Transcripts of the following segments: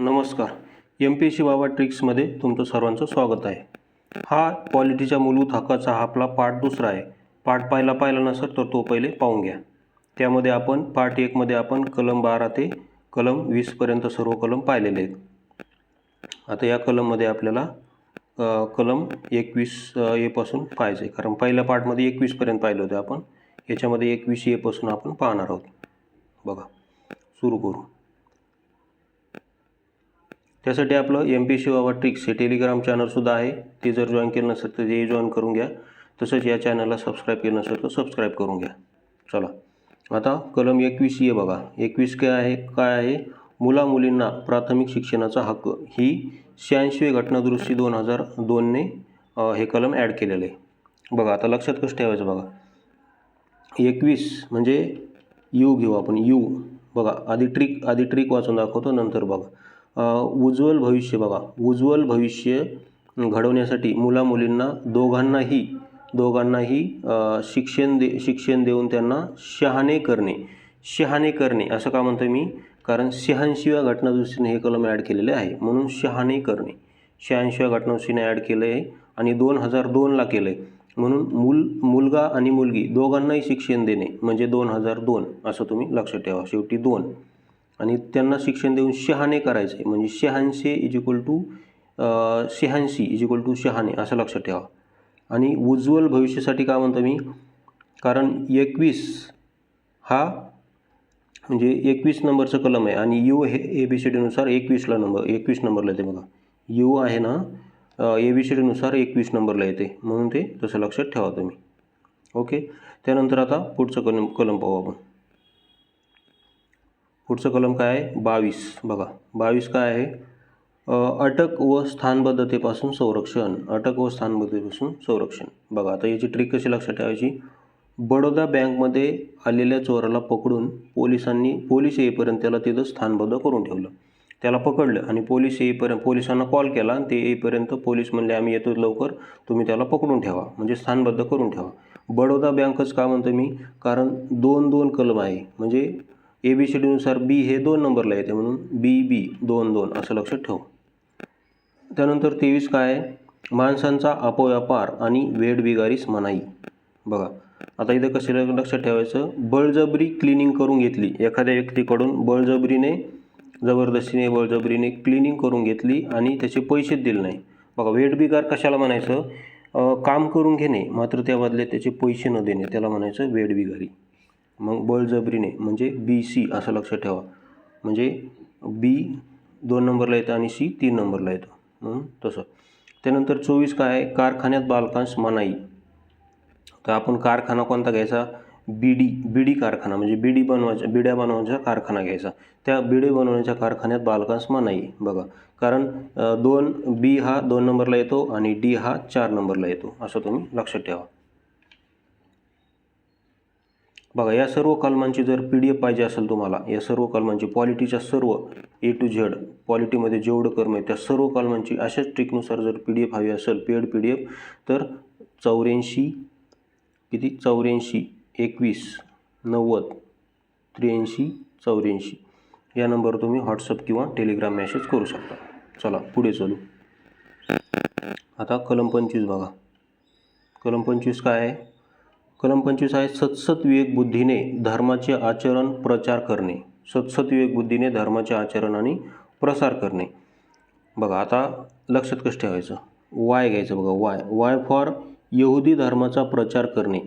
नमस्कार. M P S C बाबा ट्रिक्समध्ये तुमचं सर्वांचं स्वागत आहे. हा क्वालिटीच्या मूलभूत हक्काचा हा आपला पार्ट दुसरा आहे. पार्ट पाहिला पाहिला नसेल तर तो पहिले पाहून घ्या. त्यामध्ये आपण पार्ट एकमध्ये आपण कलम बारा ते कलम वीसपर्यंत सर्व कलम पाहिलेले आहेत. आता या कलममध्ये आपल्याला कलम एकवीस एपासून पाहायचं आहे कारण पहिल्या पार्टमध्ये एकवीसपर्यंत पाहिलं होतं आपण. याच्यामध्ये एकवीस एपासून आपण पाहणार आहोत. बघा. सुरू करू. त्यासाठी आपलं एम पी सी ट्रिक्स हे टेलिग्राम चॅनलसुद्धा आहे. ते जर जॉईन केलं नसेल तर ते जॉईन करून घ्या. तसंच या चॅनलला सबस्क्राईब केलं नसेल तर सबस्क्राईब करून घ्या. चला. आता कलम एकवीस ये बघा. एकवीस काय आहे? काय आहे? मुला मुलींना प्राथमिक शिक्षणाचा हक्क. ही शहाऐंशी घटनादुरुस्ती दोन हजार दोनने हे कलम ॲड केलेलं आहे. बघा आता लक्षात कसं ठेवायचं बघा. एकवीस म्हणजे यू घेऊ आपण. यू. बघा आधी ट्रिक आधी ट्रिक वाचून दाखवतो नंतर बघा. उज्ज्वल भविष्य बघा. उज्ज्वल भविष्य घडवण्यासाठी मुलामुलींना दोघांनाही दोघांनाही शिक्षण दे शिक्षण देऊन त्यांना शहाणे करणे. शहाणे करणे असं का म्हणतो मी? कारण शहाऐंशीव्या घटनादुरुस्तीने हे कलम ॲड केलेले आहे. म्हणून शहाणे करणे. शहाऐंशीव्या घटनादुरुस्तीने ॲड केलं आहे आणि दोन हजार दोनला केलं आहे. म्हणून मूल मुलगा आणि मुलगी दोघांनाही शिक्षण देणे म्हणजे दोन हजार दोन असं तुम्ही लक्षात ठेवा. शेवटी दोन. आणि त्यांना शिक्षण देऊन शहाणे करायचं आहे म्हणजे शहाऐंशी इज इक्वल टू शहाऐंशी इज इक्वल टू शहाणे असं लक्षात ठेवा. आणि उज्ज्वल भविष्यासाठी का म्हणतो मी? कारण एकवीस हा म्हणजे एकवीस नंबरचं कलम आहे. आणि यू हे ए बी सी डीनुसार एकवीसला नंबर एकवीस नंबरला येते बघा. यू आहे ना ए बी सी डीनुसार एकवीस नंबरला येते. म्हणून ते तसं लक्षात ठेवा तुम्ही. ओके? त्यानंतर आता पुढचं कलम कलम पाहू आपण. पुढचं कलम काय आहे? बावीस. बघा बावीस काय आहे? अटक व स्थानबद्धतेपासून संरक्षण. अटक व स्थानबद्धतेपासून संरक्षण. बघा आता याची ट्रिक कशी लक्षात ठेवायची? बडोदा बँकमध्ये आलेल्या चोराला पकडून पोलिसांनी पोलीस येईपर्यंत त्याला तिथं स्थानबद्ध करून ठेवलं. त्याला पकडलं आणि पोलीस येईपर्यंत पोलिसांना कॉल केला आणि ते येईपर्यंत पोलीस म्हणले आम्ही येतो लवकर. तुम्ही त्याला पकडून ठेवा. म्हणजे स्थानबद्ध करून ठेवा. बडोदा बँकच का म्हणतो मी? कारण दोन दोन कलम आहे. म्हणजे ए बी सी डीनुसार बी हे दोन नंबरला येते म्हणून बी बी दोन दोन असं लक्षात ठेव. त्यानंतर तेवीस काय? आहे माणसांचा अपव्यापार आणि वेडबिगारीस मनाई. बघा आता इथं कसे लक्षात ठेवायचं? बळजबरी क्लिनिंग करून घेतली. एखाद्या व्यक्तीकडून बळजबरीने जबरदस्तीने बळजबरीने क्लिनिंग करून घेतली आणि त्याचे पैसेच दिले नाही. बघा वेडबिगार कशाला म्हणायचं? काम करून घेणे. मात्र त्या बदल्यात त्याचे पैसे न देणे. त्याला म्हणायचं वेडबिगारी. मग बळजबरीने म्हणजे बी सी असं लक्षात ठेवा. म्हणजे बी दोन नंबरला येतं आणि सी तीन नंबरला येतं. म्हणून तसं. त्यानंतर चोवीस काय? आहे कारखान्यात बालकांस मनाई. तर आपण कारखाना कोणता घ्यायचा? बिडी बीडी कारखाना म्हणजे बिडी बनवायचा बिड्या बनवण्याचा कारखाना घ्यायचा. त्या बिडे बनवण्याच्या कारखान्यात बालकांस मनाई बघा. कारण दोन बी हा दोन नंबरला येतो आणि डी हा चार नंबरला येतो. असं तुम्ही लक्षात ठेवा. बघा या सर्व कलमांची जर पी डी एफ पाहिजे असेल तुम्हाला या सर्व कलमांची पॉलिटीच्या सर्व ए टू झेड पॉलिटीमध्ये जेवढं कर्म आहे त्या सर्व कलमांची अशाच ट्रिकनुसार जर पी डी एफ हवी असेल पेड पी डी एफ तर चौऱ्याऐंशी किती? चौऱ्याऐंशी एकवीस नव्वद त्र्याऐंशी चौऱ्याऐंशी. या नंबरवर तुम्ही व्हॉट्सअप किंवा टेलिग्राम मेसेज करू शकता. चला पुढे चालू. आता कलम पंचवीस बघा. कलम पंचवीस काय आहे? कलम पंचवीस आहे. सतसत विवेक बुद्धीने धर्माचे आचरण प्रचार करणे. सतसत विवेक बुद्धीने धर्माचे आचरण आणि प्रसार करणे. बघा आता लक्षात कसं ठेवायचं. वाय घ्यायचं बघा वाय. वाय फॉर यहुदी धर्माचा प्रचार करणे.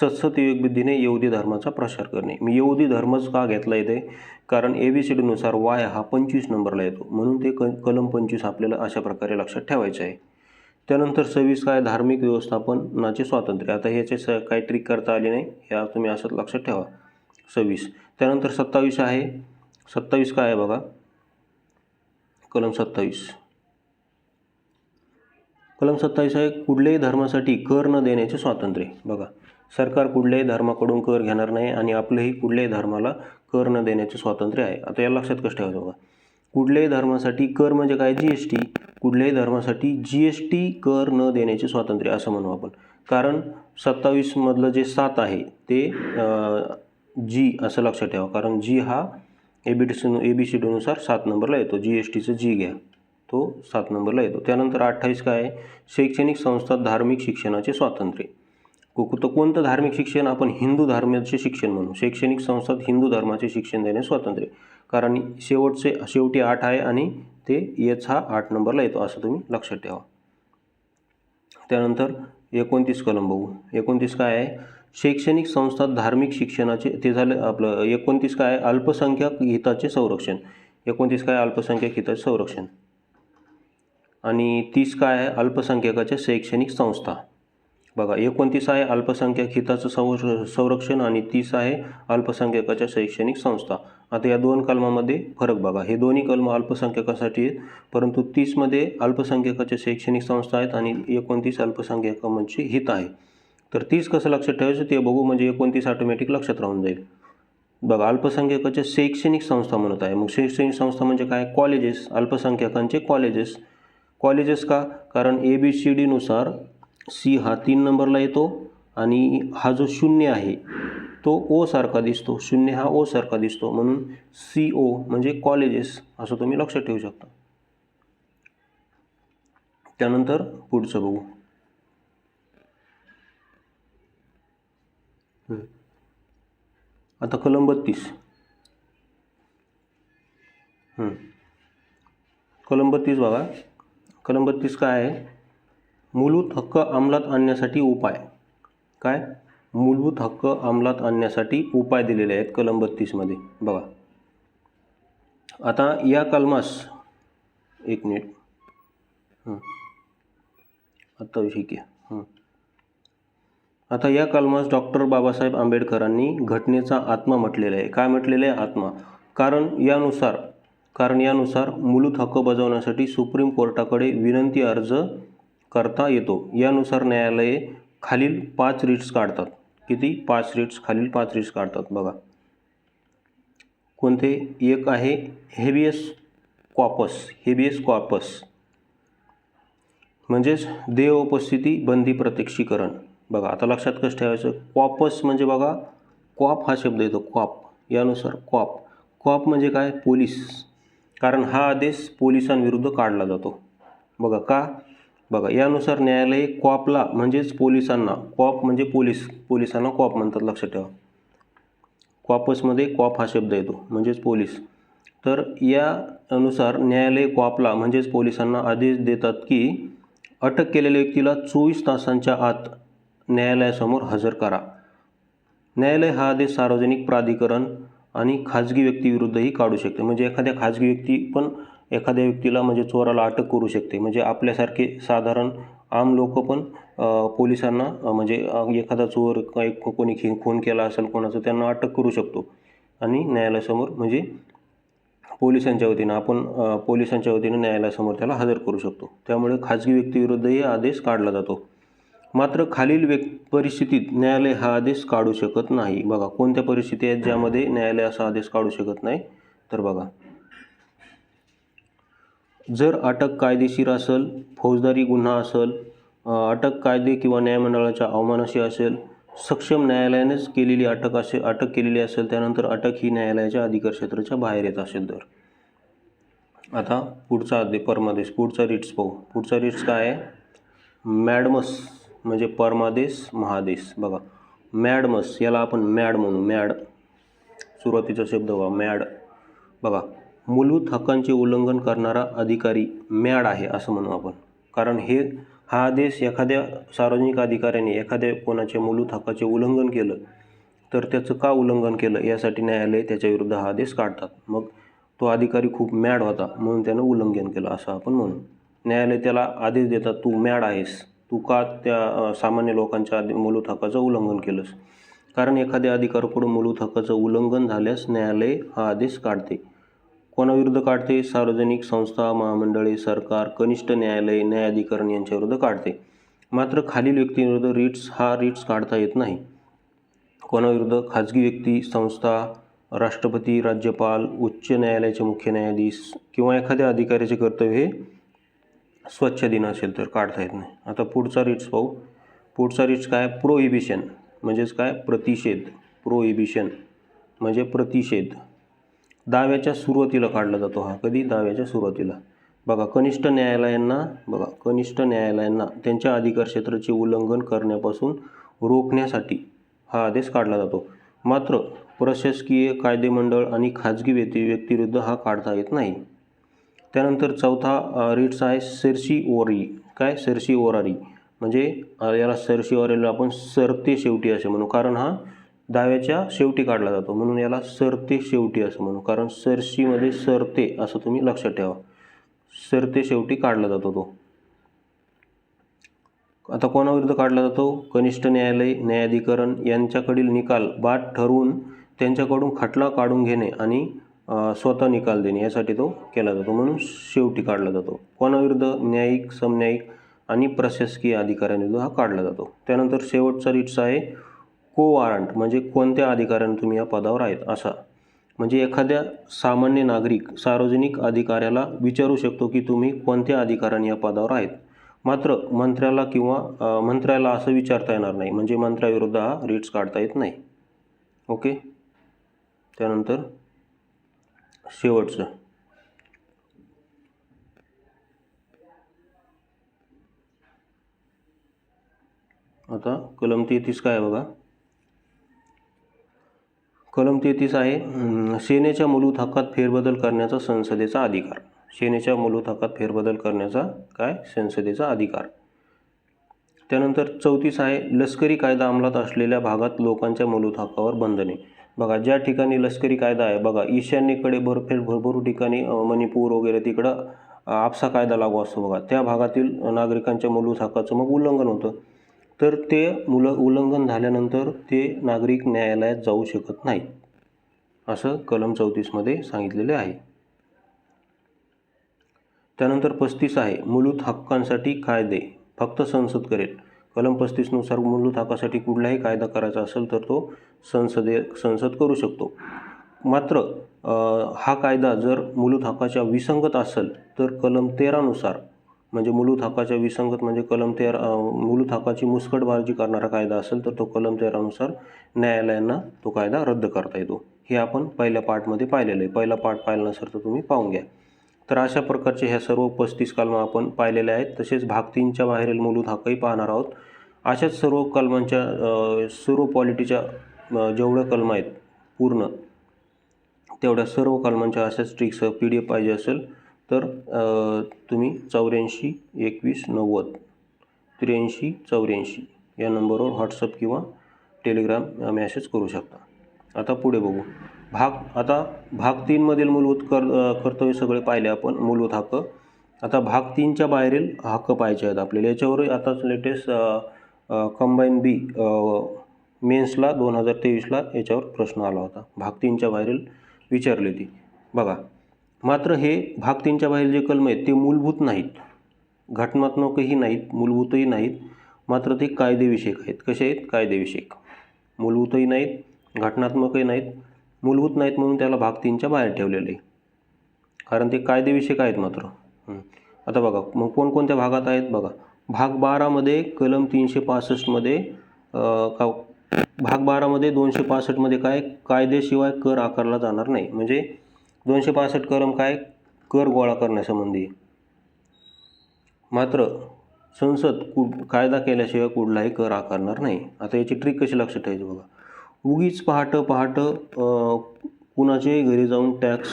सतसत विवेक बुद्धीने यहुदी धर्माचा प्रसार करणे. मी यहुदी धर्मच का घेतला येते कारण ए बी सी डीनुसार वाय हा पंचवीस नंबरला येतो. म्हणून ते क कलम पंचवीस आपल्याला अशा प्रकारे लक्षात ठेवायचं आहे. त्यानंतर सव्वीस काय धार्मिक व्यवस्थापनाचे स्वातंत्र्य. आता ह्याचे स काही ट्रिक करता आले नाही ह्या तुम्ही असं लक्षात ठेवा. सव्वीस. त्यानंतर सत्तावीस आहे. सत्तावीस काय आहे बघा? कलम सत्तावीस. कलम सत्तावीस आहे कुठल्याही धर्मासाठी कर न देण्याचे स्वातंत्र्य. बघा सरकार कुठल्याही धर्माकडून कर घेणार नाही आणि आपलंही कुठल्याही धर्माला कर न देण्याचे स्वातंत्र्य आहे. आता या लक्षात कसं ठेवायचं बघा? कुठल्याही धर्मासाठी कर म्हणजे काय? G S T. कुठल्याही धर्मासाठी जी एस टी कर न देण्याचे स्वातंत्र्य असं म्हणू आपण. कारण सत्तावीसमधलं जे सात आहे ते जी असं लक्षात ठेवा. कारण जी हा A B C A B C डीनुसार सात नंबरला येतो. जी एस टीचं जी घ्या तो सात नंबरला येतो. त्यानंतर अठ्ठावीस काय आहे? शैक्षणिक संस्था धार्मिक शिक्षणाचे स्वातंत्र्य. को- तर कोणतं धार्मिक शिक्षण? आपण हिंदू धर्माचे शिक्षण म्हणू. शैक्षणिक संस्थात हिंदू धर्माचे शिक्षण देणे स्वातंत्र्य. कारण शेवटचे शेवटी आठ आहे आणि ते एच हा आठ नंबरला येतो असं तुम्ही लक्षात ठेवा. त्यानंतर एकोणतीस कलम बघू. एकोणतीस काय आहे? शैक्षणिक संस्था धार्मिक शिक्षणाचे ते झालं आपलं एकोणतीस काय आहे? अल्पसंख्याक हिताचे संरक्षण. एकोणतीस काय अल्पसंख्याक हिताचे संरक्षण. आणि तीस काय आहे? अल्पसंख्याकाच्या शैक्षणिक संस्था. बघा एकोणतीस आहे अल्पसंख्याक हिताचं संर संरक्षण आणि तीस आहे अल्पसंख्याकाच्या शैक्षणिक संस्था. आता या दोन कलमामध्ये फरक बघा. हे दोन्ही कलम अल्पसंख्याकासाठी आहेत परंतु तीसमध्ये अल्पसंख्याकाच्या शैक्षणिक संस्था आहेत आणि एकोणतीस अल्पसंख्याकांचे हित आहे. तर तीस कसं लक्षात ठेवायचं ते बघू म्हणजे एकोणतीस ऑटोमॅटिक लक्षात राहून जाईल. बघा अल्पसंख्याकाच्या शैक्षणिक संस्था म्हणत आहे. मग शैक्षणिक संस्था म्हणजे काय? कॉलेजेस अल्पसंख्याकांचे कॉलेजेस कॉलेजेस का? कारण ए बी सी डीनुसार सी हा तीन नंबरला येतो आणि हा जो शून्य आहे तो ओ सारखा दिसतो. शून्य हा ओ सारखा दिसतो. म्हणून सी ओ म्हणजे कॉलेजेस असं तुम्ही लक्षात ठेवू शकता. त्यानंतर पुढचं बघू. आता कलम बत्तीस. कलम बत्तीस बघा. कलम बत्तीस काय आहे? मूलभूत हक्क अंमलात आणण्यासाठी उपाय. काय? मूलभूत हक्क अंमलात आणण्यासाठी उपाय दिलेले आहेत कलम बत्तीसमध्ये बघा. आता या कलमास एक मिनिट. आता आत्ता ठीक आहे आता या कलमास डॉक्टर बाबासाहेब आंबेडकरांनी घटनेचा आत्मा म्हटलेला आहे. काय म्हटलेलं आहे? आत्मा. कारण यानुसार कारण यानुसार मूलभूत हक्क बजावण्यासाठी सुप्रीम कोर्टाकडे विनंती अर्ज करता येतो. यानुसार न्यायालये खालील पाच रिट्स काढतात. किती? पाच रिट्स. खालील पाच रिट्स काढतात. बघा. कोणते? एक आहे हेबियस कॉपस. Habeas corpus. म्हणजेच देव उपस्थिती बंदी प्रत्यक्षीकरण. बघा आता लक्षात कसं ठेवायचं? कॉपस म्हणजे बघा कॉप हा शब्द येतो. कॉप. यानुसार कॉप. कॉप म्हणजे काय? पोलीस. कारण हा आदेश पोलिसांविरुद्ध काढला जातो. बघा का? बघा यानुसार न्यायालय कॉपला म्हणजेच पोलिसांना कॉप म्हणजे पोलीस पोलिसांना कॉप म्हणतात लक्षात ठेवा. कॉपसमध्ये कॉप हा शब्द येतो म्हणजेच पोलीस. तर या अनुसार न्यायालय कॉपला म्हणजेच पोलिसांना आदेश देतात की अटक केलेल्या व्यक्तीला चोवीस तासांच्या आत न्यायालयासमोर हजर करा. न्यायालय हा आदेश सार्वजनिक प्राधिकरण आणि खाजगी व्यक्तीविरुद्धही काढू शकते. म्हणजे एखाद्या खाजगी व्यक्ती पण एखाद्या व्यक्तीला म्हणजे चोराला अटक करू शकते. म्हणजे आपल्यासारखे साधारण आम लोक पण पोलिसांना म्हणजे एखादा चोर काही कोणी खी खून केला असेल कोणाचं त्यांना अटक करू शकतो. आणि न्यायालयासमोर म्हणजे पोलिसांच्या वतीनं आपण पोलिसांच्या वतीनं न्यायालयासमोर त्याला हजर करू शकतो. त्यामुळे खाजगी व्यक्तीविरुद्धही आदेश काढला जातो. मात्र खालील व्यक् परिस्थितीत न्यायालय हा आदेश काढू शकत नाही. बघा कोणत्या परिस्थिती आहेत ज्यामध्ये न्यायालय असा आदेश काढू शकत नाही? तर बघा जर अटक कायदेशीर असेल फौजदारी गुन्हा असेल अटक कायदे किंवा न्यायमंडळाच्या अवमानाशी असेल सक्षम न्यायालयानेच केलेली अटक असे अटक केलेली असेल त्यानंतर अटक ही न्यायालयाच्या अधिकार क्षेत्राच्या बाहेर येत असेल तर. आता पुढचा आदेश परमादेश. पुढचा रिट्स पाहू. पुढचा रिट्स काय आहे? मॅडमस म्हणजे परमादेश महादेश. बघा मॅडमस याला आपण मॅड म्हणू. मॅड सुरुवातीचा शब्द बघा मॅड. बघा मूलभूत हक्कांचे उल्लंघन करणारा अधिकारी मॅड आहे असं म्हणू आपण. कारण हे हा आदेश एखाद्या सार्वजनिक अधिकाऱ्याने एखाद्या कोणाच्या मूलभूत हक्काचे उल्लंघन केलं तर त्याचं का उल्लंघन केलं यासाठी न्यायालय त्याच्याविरुद्ध हा आदेश काढतात. मग तो अधिकारी खूप मॅड होता म्हणून त्यानं उल्लंघन केलं असं आपण म्हणू. न्यायालय त्याला आदेश देतात तू मॅड आहेस. तू का त्या सामान्य लोकांच्या मूलभूत हक्काचं उल्लंघन केलंस? कारण एखाद्या अधिकाराकडून मूलभूत हक्काचं उल्लंघन झाल्यास न्यायालय हा आदेश काढते. कोणाविरुद्ध काढते? सार्वजनिक संस्था महामंडळे सरकार कनिष्ठ न्यायालय न्यायाधिकरण यांच्याविरुद्ध काढते. मात्र खालील व्यक्तींविरुद्ध रिट्स हा रिट्स काढता येत नाही. कोणाविरुद्ध? खाजगी व्यक्ती संस्था राष्ट्रपती राज्यपाल उच्च न्यायालयाचे मुख्य न्यायाधीश किंवा एखाद्या अधिकाऱ्याचे कर्तव्य हे स्वच्छ दिन असेल तर काढता येत नाही. आता पुढचा रिट्स पाहू. पुढचा रिट्स काय? प्रोहिबिशन. म्हणजेच काय? प्रतिषेध. प्रोहिबिशन. म्हणजे प्रतिषेध. दाव्याच्या सुरुवातीला काढला जातो हा. कधी? दाव्याच्या सुरुवातीला. बघा कनिष्ठ न्यायालयांना बघा कनिष्ठ न्यायालयांना त्यांच्या अधिकार क्षेत्राचे उल्लंघन करण्यापासून रोखण्यासाठी हा आदेश काढला जातो. मात्र प्रशासकीय कायदेमंडळ आणि खाजगी व्यक्ती व्यक्तिविरुद्ध हा काढता येत नाही. त्यानंतर चौथा रिट्स आहे सरशी ओरी काय? सरशी ओरारी. म्हणजे याला सरशी ओरेला आपण सरते शेवटी असे म्हणू. कारण हा दहाव्याच्या शेवटी काढला जातो. म्हणून याला सरते शेवटी असं म्हणू. कारण सरशीमध्ये सरते असं तुम्ही लक्षात ठेवा. सरते शेवटी काढला जातो तो. आता कोणाविरुद्ध काढला जातो? कनिष्ठ न्यायालय न्यायाधिकरण यांच्याकडील निकाल बाद ठरवून त्यांच्याकडून खटला काढून घेणे आणि स्वतः निकाल देणे यासाठी तो केला जातो. म्हणून शेवटी काढला जातो. कोणाविरुद्ध न्यायिक समन्यायिक आणि प्रशासकीय अधिकाऱ्यांविरुद्ध हा काढला जातो. त्यानंतर शेवटचा रिट्स आहे. को वॉरंट म्हणजे कोणत्या अधिकाऱ्याने तुम्ही या पदावर आहेत असा. म्हणजे एखाद्या सामान्य नागरिक सार्वजनिक अधिकाऱ्याला विचारू शकतो की तुम्ही कोणत्या अधिकाऱ्याने या पदावर आहेत. मात्र मंत्र्याला किंवा मंत्र्याला असं विचारता येणार नाही. म्हणजे मंत्र्याविरुद्ध हा रिट्स काढता येत नाही. ओके त्यानंतर शेवटचं. आता कलम तेहतीस काय आहे बघा? कलम तेहतीस आहे. सेनेच्या मूलभूत हक्कात फेरबदल करण्याचा संसदेचा अधिकार. सेनेच्या मूलभूत हक्कात फेरबदल करण्याचा काय? संसदेचा अधिकार. त्यानंतर चौतीस आहे लष्करी कायदा अंमलात असलेल्या भागात लोकांच्या मूलभूत हक्कावर बंधने. बघा ज्या ठिकाणी लष्करी कायदा आहे बघा ईशान्येकडे भरपेल भरपूर ठिकाणी मणिपूर वगैरे तिकडं आपसा कायदा लागू असतो बघा. त्या भागातील नागरिकांच्या मूलभूत हक्काचं मग उल्लंघन होतं. तर ते मुल उल्लंघन झाल्यानंतर ते नागरिक न्यायालयात जाऊ शकत नाहीत असं कलम चौतीसमध्ये सांगितलेले आहे. त्यानंतर पस्तीस आहे मूलभूत हक्कांसाठी कायदे फक्त संसद करेल. कलम पस्तीसनुसार मूलभूत हक्कासाठी कुठलाही कायदा करायचा असेल तर तो संसदे संसद करू शकतो. मात्र हा कायदा जर मूलभूत हक्काच्या विसंगत असेल तर कलम तेरानुसार म्हणजे मूलभूत हक्काच्या विसंगत म्हणजे कलम तेरा अ, मूलभूत हक्काची मुस्कटबाजी करणारा कायदा असेल तर तो कलम तेरानुसार न्यायालयांना तो कायदा रद्द करता येतो. हे आपण पहिल्या पार्टमध्ये पाहिलेलं आहे. पहिला पार्ट पाहिला नसेल तर तुम्ही पाहून घ्या. तर अशा प्रकारचे ह्या सर्व पस्तीस कलम आपण पाहिलेले आहेत. तसेच भाग तीनच्या बाहेरील मूलभूत हक्कही पाहणार आहोत. अशाच सर्व कलमांच्या सर्व पॉलिटीच्या जेवढ्या कलम आहेत पूर्ण तेवढ्या सर्व कलमांच्या अशाच ट्रिक्स पी डी एफ पाहिजे असेल तर तुम्ही चौऱ्याऐंशी एकवीस नव्वद त्र्याऐंशी चौऱ्याऐंशी या नंबरवर व्हॉट्सअप किंवा टेलिग्राम मॅसेज करू शकता. आता पुढे बघू. भाग आता भाग तीनमधील मूलभूत कर कर्तव्य सगळे पाहिले आपण. मूलभूत हक्क. आता भाग तीनच्या बाहेरील हक्क पाहिजे आहेत आपल्याला. याच्यावर आताच लेटेस्ट कंबाईन बी मेन्सला दोन हजार तेवीसला याच्यावर प्रश्न आला होता. भाग तीनच्या बाहेरील विचारली होती बघा. मात्र हे भाग तीनच्या बाहेर जे कलम आहेत ते मूलभूत नाहीत. घटनात्मकही नाहीत मूलभूतही नाहीत. मात्र ते कायदेविषयक आहेत. कसे आहेत? कायदेविषयक. मूलभूतही नाहीत घटनात्मकही नाहीत मूलभूत नाहीत म्हणून त्याला भाग तीनच्या बाहेर ठेवलेले. कारण ते कायदेविषयक आहेत मात्र. आता बघा मग कोणकोणत्या भागात आहेत? बघा भाग बारामध्ये कलम तीनशे पासष्टमध्ये का भाग बारामध्ये दोनशे पासष्टमध्ये काय? कायद्याशिवाय कर आकारला जाणार नाही. म्हणजे दोनशे पासष्ट कलम काय? कर गोळा करण्यासंबंधी. मात्र संसद कु कायदा केल्याशिवाय कुठलाही कर आकारणार नाही. आता याची ट्रिक कशी लक्षात ठेवायची बघा. उगीच पहाटं पहाटं कुणाच्याही घरी जाऊन टॅक्स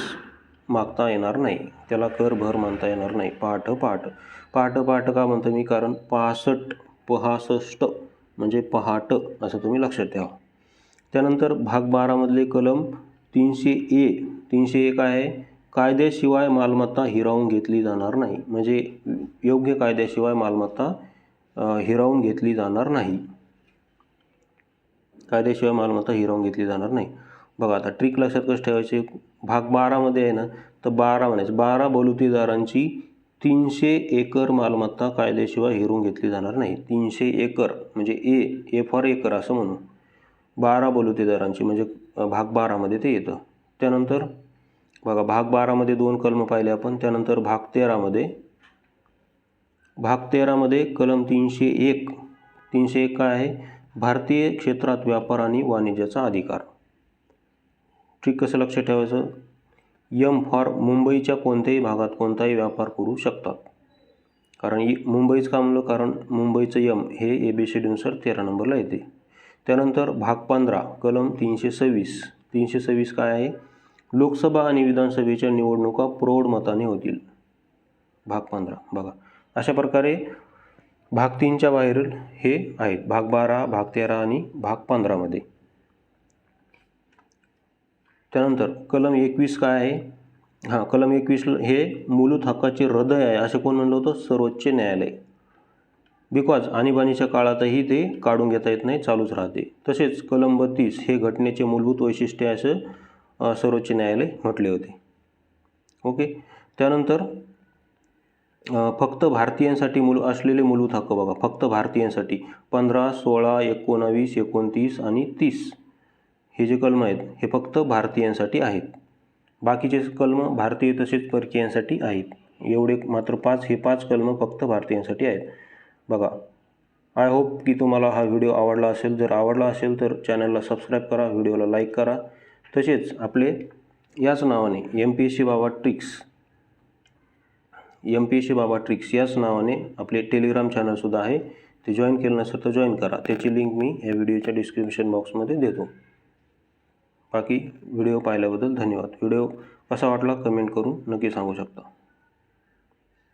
मागता येणार नाही. त्याला कर भर मानता येणार नाही. पहाटं पहाटं. पहाटं पहाटं का म्हणतो मी? कारण पासष्ट पहासष्ट म्हणजे पहाटं असं तुम्ही लक्षात ठेवा. त्यानंतर भाग बारामधले कलम तीनशे ए तीनशे एक आहे. कायद्याशिवाय मालमत्ता हिरावून घेतली जाणार नाही. म्हणजे योग्य कायद्याशिवाय मालमत्ता हिरावून घेतली जाणार नाही. कायद्याशिवाय मालमत्ता हिरावून घेतली जाणार नाही. बघा आता ट्रिक लक्षात कसं ठेवायचे? भाग बारामध्ये आहे ना तर बारा म्हणायचं. बारा बलुतेदारांची तीनशे एकर मालमत्ता कायद्याशिवाय हिरावून घेतली जाणार नाही. तीनशे एकर म्हणजे ए ए फॉर एकर असं म्हणू. बारा बलुतेदारांची म्हणजे भाग बारामध्ये ते येतं. त्यानंतर बघा भाग बारामध्ये दोन कलम पाहिले आपण. त्यानंतर भाग तेरामध्ये. भाग तेरामध्ये कलम तीनशे एक. तीनशे एक काय आहे? भारतीय क्षेत्रात व्यापार आणि वाणिज्याचा अधिकार. ठीक कसं लक्षात ठेवायचं? यम फॉर मुंबईच्या कोणत्याही भागात कोणताही व्यापार करू शकतात. कारण इ मुंबईच का म्हणलं कारण मुंबईचं यम हे ए बी सी डीनुसार तेरा नंबरला येते. त्यानंतर भाग पंधरा कलम तीनशे सव्वीस. तीनशे सव्वीस काय आहे? लोकसभा आणि विधानसभेच्या निवडणुका प्रौढ मताने होतील. भाग पंधरा. बघा. अशा प्रकारे भाग तीनच्या बाहेर हे आहेत. भाग बारा भाग तेरा आणि भाग पंधरामध्ये. त्यानंतर कलम एकवीस काय आहे? हां कलम एकवीस हे मूलभूत हक्काचे हृदय आहे. असे कोण म्हणलं होतं? सर्वोच्च न्यायालय. बिकॉज आणीबाणीच्या काळातही ते काढून घेता येत नाही चालूच राहते. तसेच कलम बत्तीस हे घटनेचे मूलभूत वैशिष्ट्य असं सर्वोच्च न्यायालय म्हटले होते. ओके? त्यानंतर फक्त भारतीयांसाठी मूल असलेले मूलभूत हक्क बघा. फक्त भारतीयांसाठी. पंधरा सोळा एकोणावीस एकोणतीस आणि तीस हे जे कलम आहेत हे फक्त भारतीयांसाठी आहेत. बाकीचे कलम भारतीय तसेच परकीयांसाठी आहेत. एवढे मात्र पाच हे पाच कलम फक्त भारतीयांसाठी आहेत. बघा. आय होप की तुम्हाला हा व्हिडिओ आवडला असेल. जर आवडला असेल तर चॅनलला सबस्क्राईब करा व्हिडिओला लाईक करा. तसेच आपले याच नावाने M P S C Baba tricks M P S C Baba tricks याच नावाने आपले टेलिग्राम चॅनलसुद्धा आहे. ते जॉईन केलं नसेल तर जॉईन करा. त्याची लिंक मी या व्हिडिओच्या डिस्क्रिप्शन बॉक्समध्ये देतो. बाकी व्हिडिओ पाहिल्याबद्दल धन्यवाद. व्हिडिओ कसा वाटला कमेंट करून नक्की सांगू शकता.